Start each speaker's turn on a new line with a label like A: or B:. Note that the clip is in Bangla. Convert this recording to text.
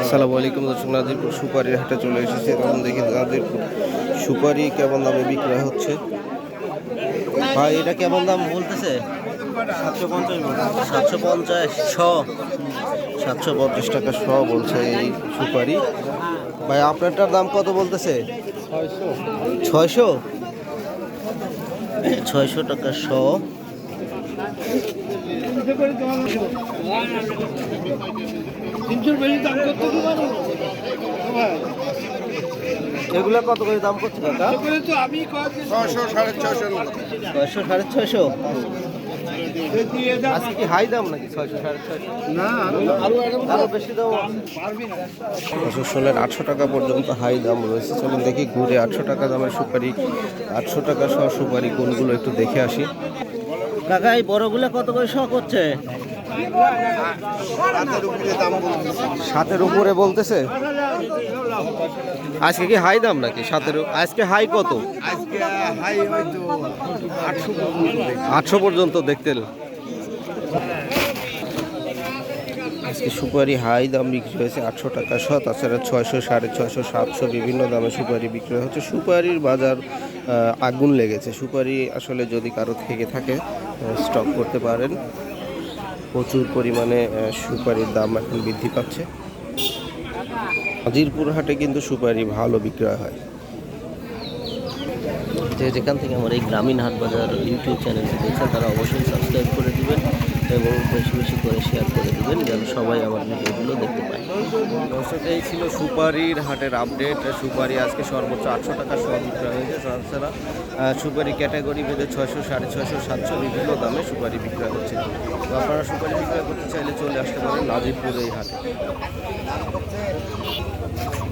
A: আসসালামু আলাইকুম দর্শক নাজিরপুর সুপারির হাটে চলে এসেছে। এখন দেখি নাজিরপুর সুপারি কেমন দামে বিক্রয় হচ্ছে। ভাই এটা কেমন দাম বলতেছে?
B: সাতশো পঞ্চাশ
A: সাতশো পঞ্চাশ ছ সাতশো পঞ্চাশ টাকা শ বলছে এই সুপারি। ভাই আপনারটার দাম কত বলতেছে? ছয়শো। ছয়শো টাকা শ।
B: তিনশোর বেশি দাম করতে কি পারো
A: এগুলো কত করে দাম করছে কাকা
B: তো আমি ছশো সাড়ে ছশো
A: ছয়শো সাড়ে ছয়শো? আজকে কি হাই দাম নাকি ছয়শো সাড়ে ছয়শো?
B: না
A: আরও বেশি দাম ছশো ষোলোর আটশো টাকা পর্যন্ত হাই দাম রয়েছে। চলুন দেখি ঘুরে আটশো টাকা দামের সুপারি আটশো টাকা সহ সুপারি কোনগুলো একটু দেখে আসি। কাকা এই বড়গুলো কত করে শখ হচ্ছে?
B: রাতের উপরে দাম বলতেছে
A: সাতের উপরে বলতেছে। আজকে কি হাই দাম নাকি? সাতের আজকে হাই কত?
B: আজকে হাই হয়তো আটশো পর্যন্ত।
A: আটশো পর্যন্ত দেখতেন আজকে সুপারি হাই দাম বিক্রি হয়েছে আটশো টাকা শ তাছাড়া ছয়শো, সাড়ে ছয়শো, সাতশো বিভিন্ন দামে সুপারি বিক্রি হচ্ছে। সুপারির বাজার আগুন লেগেছে। সুপারি আসলে যদি কারও থেকে থাকে স্টক করতে পারেন। প্রচুর পরিমাণে সুপারির দাম এখন বৃদ্ধি পাচ্ছে। হাজিরপুর হাটে কিন্তু সুপারি ভালো বিক্রয় হয়। যেখান থেকে আমার এই গ্রামীণ হাট বাজার ইউটিউব চ্যানেলটি দেখছেন, তারা অবশ্যই সাবস্ক্রাইব এবং বেশি বেশি করে শেয়ার করে দিবেন যেন সবাই আমার ভিডিওগুলো দেখতে পায়। দর্শক, এই ছিল সুপারির হাটের আপডেট সুপারি আজকে সর্বোচ্চ আটশো টাকা সহ বিক্রয় হয়েছে তাছাড়া সুপারি ক্যাটাগরি ভেদে ছয়শো সাড়ে ছয়শো সাতশো বিভিন্ন দামে সুপারি বিক্রয় হচ্ছে। তো আপনারা সুপারি বিক্রয় করতে চাইলে চলে আসতে পারেন নাজিরপুর এই হাটে।